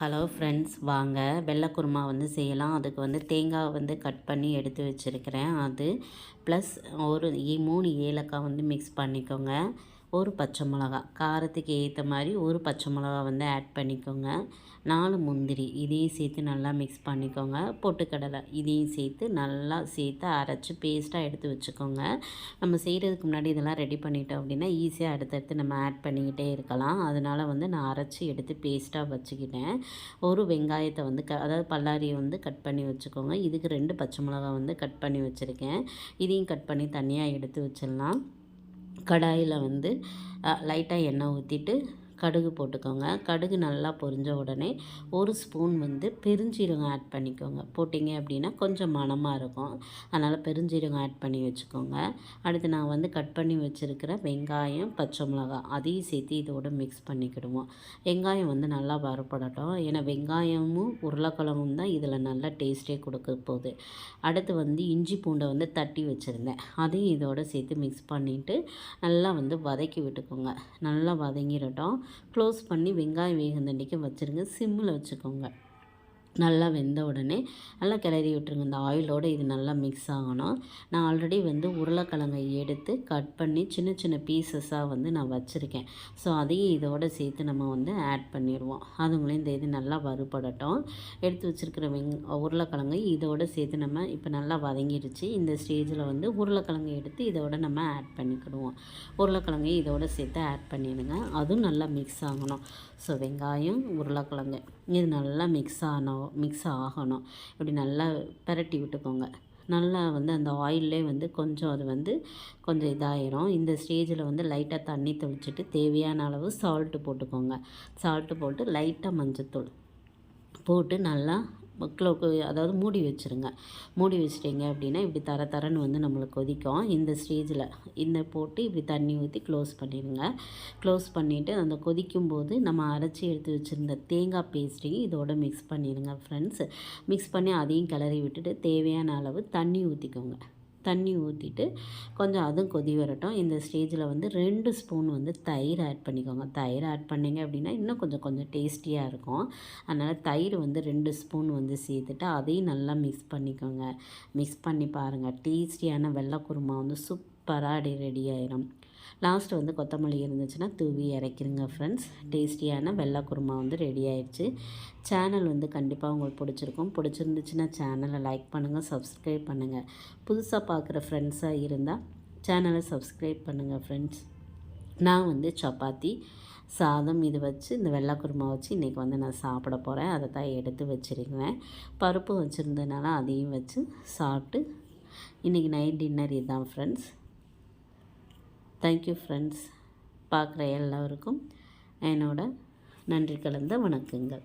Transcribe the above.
Hello friends வாங்க. வெள்ளை குருமா வந்து செய்யலாம். அதுக்கு வந்து தேங்காய் வந்து கட் பண்ணி எடுத்து வச்சுருக்கிறேன். அது ப்ளஸ் ஒரு மூணு ஏலக்காய் வந்து மிக்ஸ் பண்ணிக்கோங்க. ஒரு பச்சை மிளகா. காரத்துக்கு ஏற்ற மாதிரி ஒரு பச்சை மிளகா வந்து ஆட் பண்ணிக்கோங்க. நாலு முந்திரி இதையும் சேர்த்து நல்லா மிக்ஸ் பண்ணிக்கோங்க. பொட்டுக்கடலை இதையும் சேர்த்து நல்லா சேர்த்து அரைச்சி பேஸ்ட்டாக எடுத்து வச்சுக்கோங்க. நம்ம செய்கிறதுக்கு முன்னாடி இதெல்லாம் ரெடி பண்ணிட்டோம் அப்படின்னா ஈஸியாக அடுத்தடுத்து நம்ம ஆட் பண்ணிக்கிட்டே இருக்கலாம். அதனால் வந்து நான் அரைச்சி எடுத்து பேஸ்ட்டாக வச்சுக்கிட்டேன். ஒரு வெங்காயத்தை வந்து க அதாவது பல்லாரியை வந்து கட் பண்ணி வச்சுக்கோங்க. இதுக்கு ரெண்டு பச்சை மிளகா வந்து கட் பண்ணி வச்சுருக்கேன். இதையும் கட் பண்ணி தனியாக எடுத்து வச்சிடலாம். கடாயில் வந்து லைட்டாக எண்ணெய் ஊற்றிட்டு கடுகு போட்டுக்கோங்க. கடுகு நல்லா பொரிஞ்ச உடனே ஒரு ஸ்பூன் வந்து பெருஞ்சீரகம் ஆட் பண்ணிக்கோங்க. போட்டிங்க அப்படின்னா கொஞ்சம் மணமாக இருக்கும். அதனால் பெருஞ்சீரகம் ஆட் பண்ணி வச்சுக்கோங்க. அடுத்து நான் வந்து கட் பண்ணி வச்சுருக்கிற வெங்காயம் பச்சை மிளகாய் அதையும் சேர்த்து இதோட மிக்ஸ் பண்ணிக்கிடுவோம். வெங்காயம் வந்து நல்லா வறுப்படட்டும் ஏன்னா வெங்காயமும் உருளைக்கிழங்கும் தான் இதில் நல்லா டேஸ்ட்டே கொடுக்க போகுது. அடுத்து வந்து இஞ்சி பூண்டை வந்து தட்டி வச்சுருந்தேன். அதையும் இதோட சேர்த்து மிக்ஸ் பண்ணிவிட்டு நல்லா வந்து வதக்கி விட்டுக்கோங்க. நல்லா வதங்கிடட்டும். க்ளோஸ் பண்ணி வெங்காயம் வேகுந்தண்டிக்கு வச்சுருங்க. சிம்மில் வச்சுக்கோங்க. நல்லா வெந்த உடனே நல்லா கிளறி விட்டுருங்க. இந்த ஆயிலோடு இது நல்லா மிக்ஸ் ஆகணும். நான் ஆல்ரெடி வந்து உருளைக்கிழங்கை எடுத்து கட் பண்ணி சின்ன சின்ன பீசஸாக வந்து நான் வச்சுருக்கேன். ஸோ அதையும் இதோடு சேர்த்து நம்ம வந்து ஆட் பண்ணிடுவோம். அதுங்களையும் இந்த இது நல்லா வறுபடட்டும். எடுத்து வச்சுருக்கிற வெங் உருளைக்கிழங்கை இதோடு சேர்த்து நம்ம இப்போ நல்லா வதங்கிடுச்சு. இந்த ஸ்டேஜில் வந்து உருளைக்கிழங்கை எடுத்து இதோட நம்ம ஆட் பண்ணிக்கிடுவோம். உருளைக்கிழங்கை இதோடு சேர்த்து ஆட் பண்ணிடுங்க. அதுவும் நல்லா மிக்ஸ் ஆகணும். ஸோ வெங்காயம் உருளைக்கிழங்கு இது நல்லா மிக்ஸ் ஆகணும் மிக்ஸ் ஆகணும். இப்படி நல்லா பிரட்டி விட்டுக்கோங்க. நல்லா வந்து அந்த ஆயிலே வந்து கொஞ்சம் அது வந்து கொஞ்சம் இதாயிரும். இந்த ஸ்டேஜில் வந்து லைட்டாக தண்ணி தெளிச்சிட்டு தேவையான அளவு சால்ட்டு போட்டுக்கோங்க. சால்ட்டு போட்டு லைட்டாக மஞ்சத்தூள் போட்டு நல்லா க்ளோக்கு அதாவது மூடி வச்சுருங்க. மூடி வச்சிட்டிங்க அப்படின்னா இப்படி தர தரன்னு வந்து நம்மளுக்கு கொதிக்கும். இந்த ஸ்டேஜில் இந்த போட்டு இப்படி தண்ணி ஊற்றி க்ளோஸ் பண்ணிடுங்க. க்ளோஸ் பண்ணிவிட்டு அந்த கொதிக்கும் போது நம்ம அரைச்சி எடுத்து வச்சுருந்த தேங்காய் பேஸ்ட்டையும் இதோட மிக்ஸ் பண்ணிடுங்க ஃப்ரெண்ட்ஸ் மிக்ஸ் பண்ணி அதையும் கிளறி விட்டுட்டு தேவையான அளவு தண்ணி ஊற்றிக்கோங்க தண்ணி ஊற்றிட்டு கொஞ்சம் அதுவும் கொதி வரட்டும். இந்த ஸ்டேஜில் வந்து ரெண்டு ஸ்பூன் வந்து தயிர் ஆட் பண்ணிக்கோங்க. தயிர் ஆட் பண்ணிங்க அப்படின்னா இன்னும் கொஞ்சம் கொஞ்சம் டேஸ்டியாக இருக்கும். அதனால் தயிர் வந்து ரெண்டு ஸ்பூன் வந்து சேர்த்துட்டு அதையும் நல்லா மிக்ஸ் பண்ணிக்கோங்க. மிக்ஸ் பண்ணி பாருங்கள் டேஸ்டியான வெள்ளை குருமா வந்து சூப் பராடி ரெடி ஆயிரும். லாஸ்ட்டு வந்து கொத்தமல்லி இருந்துச்சுன்னா தூவி இறக்கிருங்க ஃப்ரெண்ட்ஸ் டேஸ்டியான வெள்ளை குருமா வந்து ரெடி ஆயிடுச்சு. சேனல் வந்து கண்டிப்பாக உங்களுக்கு பிடிச்சிருக்கும். பிடிச்சிருந்துச்சுன்னா சேனலை லைக் பண்ணுங்கள் சப்ஸ்கிரைப் பண்ணுங்கள் புதுசாக பார்க்குற ஃப்ரெண்ட்ஸாக இருந்தால் சேனலை சப்ஸ்கிரைப் பண்ணுங்கள் ஃப்ரெண்ட்ஸ் நான் வந்து சப்பாத்தி சாதம் இது வச்சு இந்த வெள்ளை குருமா வச்சு இன்றைக்கி வந்து நான் சாப்பிட போகிறேன் அதை தான் எடுத்து வச்சுருக்கிறேன். பருப்பு வச்சுருந்ததுனால அதையும் வச்சு சாப்பிட்டு இன்றைக்கி நைட் டின்னர் இதுதான் ஃப்ரெண்ட்ஸ் தேங்க்யூ ஃப்ரெண்ட்ஸ் பார்க்குற எல்லோருக்கும் என்னோட நன்றி கலந்த வணக்கங்கள்.